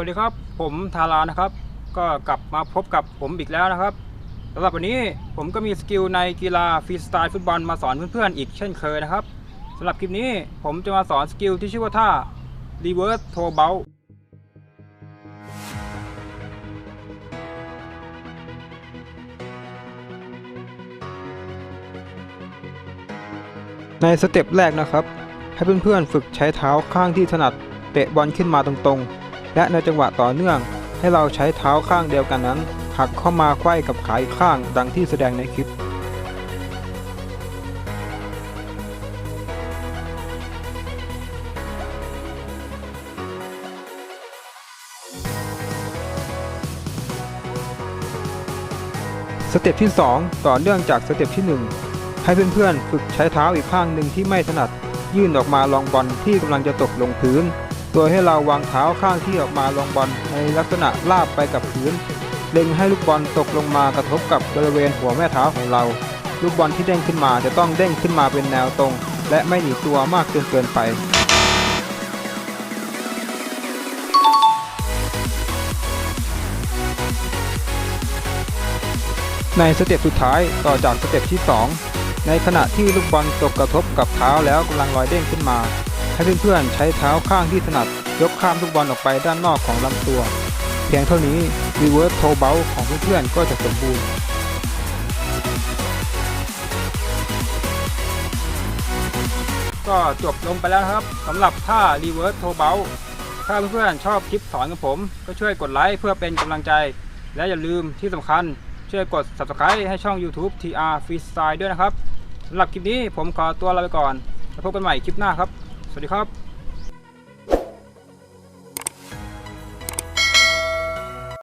วัสดีครับผมทารานะครับ ก็กลับมาพบกับผมอีกแล้วนะครับสำหรับวันนี้ผมก็มีสกิลในกีฬาฟรีสไตล์ฟุตบอลมาสอนเพื่อนๆอีกเช่นเคยนะครับสำหรับคลิปนี้ผมจะมาสอนสกิลที่ชื่อว่าท่า reverse toe b o u ในสเต็ปแรกนะครับ ให้เพื่อนๆฝึกใช้เท้าข้างที่ถนัดเตะบอลขึ้นมาตรงๆ และในจังหวะต่อเนื่อง ให้เราใช้เท้าข้างเดียวกันนั้น หักเข้ามาไขว้กับขาอีกข้างดังที่แสดงในคลิปสเต็ปที่ 2 ต่อเนื่องจากสเต็ปที่ 1 ให้เพื่อนๆ ฝึกใช้เท้าอีกข้างหนึ่งที่ไม่ถนัด ยื่นออกมาลองบอลที่กำลังจะตกลงพื้น โดยให้เราวางเท้าข้างที่ออกมาลองบอลในลักษณะลาบไปกับพื้น เล็งให้ลูกบอลตกลงมากระทบกับบริเวณหัวแม่เท้าของเรา ลูกบอลที่เด้งขึ้นมาจะต้องเด้งขึ้นมาเป็นแนวตรง และไม่หนีตัวมากจนเกินไปในสเต็ปสุดท้ายต่อจากสเต็ปที่ 2 ในขณะที่ลูกบอลตกกระทบกับเท้าแล้วกำลังลอยเด้งขึ้นมา ให้เพื่อนๆใช้เท้าข้างที่ถนัด ยกข้ามลูกบอลออกไปด้านนอกของลำตัว เพียงเท่านี้ reverse toe b o u ของเพื่อนๆก็จะสมบูรณ์ก็จบลงไปแล้วครับสำหรับท่า reverse toe b o u ถ้าเพื่อนๆชอบคลิปสอนของผม ก็ช่วยกดไลค์เพื่อเป็นกำลังใจ และอย่าลืมที่สำคัญ ช่วยกด subscribe ให้ช่อง YouTube TR Freestyle ด้วยนะครับสำหรับคลิปนี้ผมขอตัวลาไปก่อนแล้วพบกันใหม่คลิปหน้าครับ สวัสดีครับ